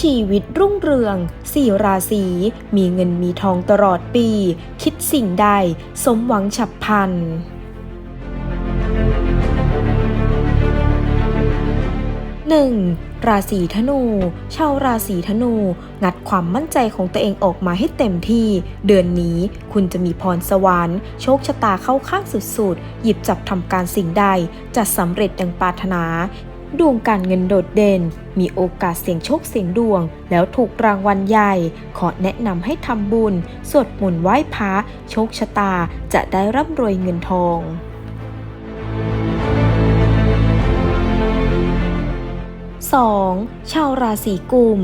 ชีวิตรุ่งเรืองสี่ราศีมีเงินมีทองตลอดปี คิดสิ่งใด สมหวังฉับพลัน 1. ราศีธนู ชาวราศีธนู งัดความมั่นใจของตัวเองออกมาให้เต็มที่ เดือนนี้คุณจะมีพรสวรรค์ โชคชะตาเข้าข้างสุดๆ หยิบจับทำการสิ่งใดจะสำเร็จดังปรารถนา ดวงการเงินโดดเด่น มีโอกาสเสี่ยงโชคเสี่ยงดวง แล้วถูกรางวัลใหญ่ ขอแนะนำให้ทำบุญ สวดมนต์ไหว้พระโชคชะตาจะได้ร่ำรวยเงินทอง 2. ชาวราศีกุม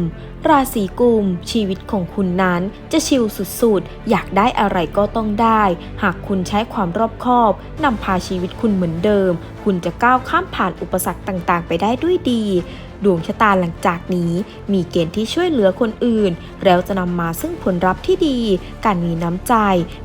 ราศีกุม ชีวิตของคุณนั้นจะชิลสุดๆ อยากได้อะไรก็ต้องได้ หากคุณใช้ความรอบคอบนำพาชีวิตคุณเหมือนเดิม คุณจะก้าวข้ามผ่านอุปสรรคต่างๆ ไปได้ด้วยดี ดวงชะตาหลังจากนี้มีเกณฑ์ที่ช่วยเหลือคนอื่น แล้วจะนำมาซึ่งผลลัพธ์ที่ดี การมีน้ำใจ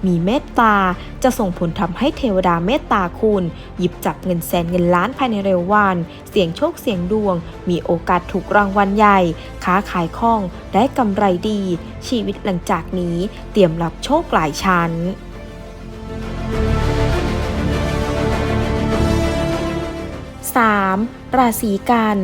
มีเมตตา จะส่งผลทำให้เทวดาเมตตาคุณ หยิบจับเงินแสนเงินล้านภายในเร็ววัน เสี่ยงโชคเสี่ยงดวง มีโอกาสถูกรางวัลใหญ่ ค้าขายคล่อง ได้กำไรดี ชีวิตหลังจากนี้เตรียมรับโชคหลายชั้น 3. ราศีกัน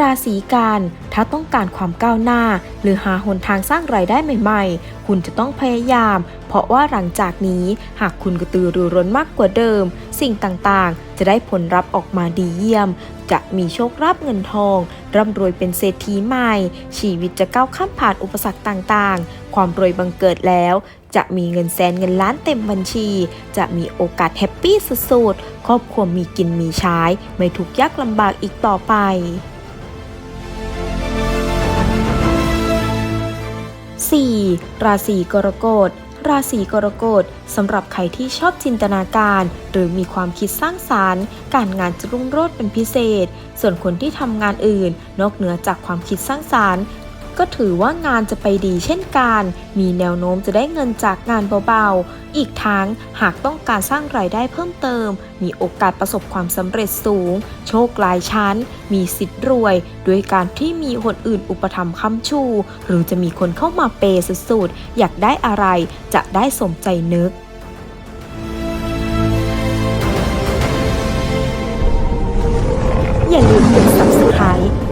ราศีกันถ้าต้องการความก้าวหน้า หรือหาหนทางสร้างรายได้ใหม่ ๆ คุณจะต้องพยายาม เพราะว่าหลังจากนี้หากคุณกระตือรือร้นมากกว่าเดิม สิ่งต่างๆ จะได้ผลลัพธ์ออกมาดีเยี่ยม จะมีโชคลาภเงินทอง ร่ำรวยเป็นเศรษฐีใหม่ ชีวิตจะก้าวข้ามผ่านอุปสรรคต่างๆ ความรวยบังเกิดแล้วจะมีเงินแสนเงินล้านเต็มบัญชี จะมีโอกาสแฮปปี้สุดๆ ครอบครัวมีกินมีใช้ ไม่ทุกยากลำบากอีกต่อไป 4. ราศีกรกฎ ราศีกรกฎสำหรับใครที่ชอบจินตนาการ หรือมีความคิดสร้างสารรค์ การงานจะรุ่งโรจน์เป็นพิเศษ ส่วนคนที่ทำงานอื่น นอกเหนือจากความคิดสร้างสารรค์ ก็ถือว่างานจะไปดีเช่นกัน มีแนวโน้มจะได้เงินจากงานเบาๆ อีกทั้งหากต้องการสร้างรายได้เพิ่มเติม มีโอกาสประสบความสำเร็จสูง โชคหลายชั้น มีสิทธิ์รวยโดยการที่มีคนอื่นอุปถัมภ์ค้ำชู หรือจะมีคนเข้ามาเปย์สุดๆ อยากได้อะไรจะได้สมใจนึกอย่าลืมกด subscribe